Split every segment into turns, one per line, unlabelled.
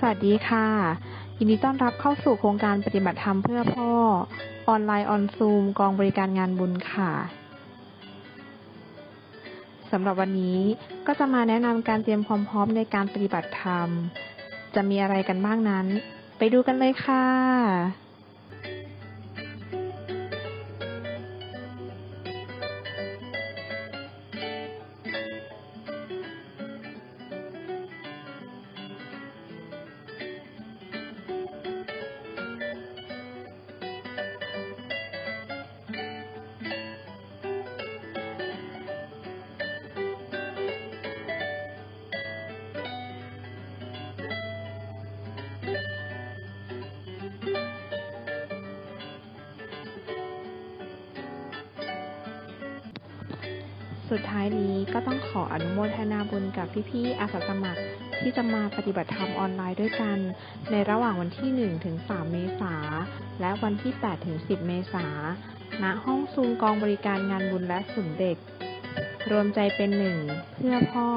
สวัสดีค่ะ ยินดีต้อนรับเข้าสู่โครงการปฏิบัติธรรมเพื่อพ่อ ออนไลน์ออนซูมกองบริการงานบุญค่ะสำหรับวันนี้ก็จะมาแนะนำการเตรียมความพร้อมในการปฏิบัติธรรม จะมีอะไรกันบ้างนั้น ไปดูกันเลยค่ะ สุดท้ายนี้ก็ต้องขออนุโมทนาบุญกับพี่ๆอาสาสมัครที่จะมาปฏิบัติธรรมออนไลน์ด้วยกัน ในระหว่างวันที่ 1 ถึง 3 เมษา และวันที่ 8 ถึง 10 เมษา ณ ห้องซูมกองบริการงานบุญและศูนย์เด็ก รวมใจเป็นหนึ่ง เพื่อพ่อ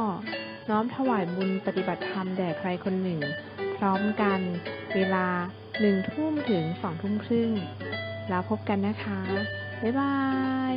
น้อมถวายบุญปฏิบัติธรรมแด่ใครคนหนึ่ง พร้อมกัน เวลา1ทุ่มถึง2ทุ่มครึ่ง แล้วพบกันนะคะ บ๊ายบาย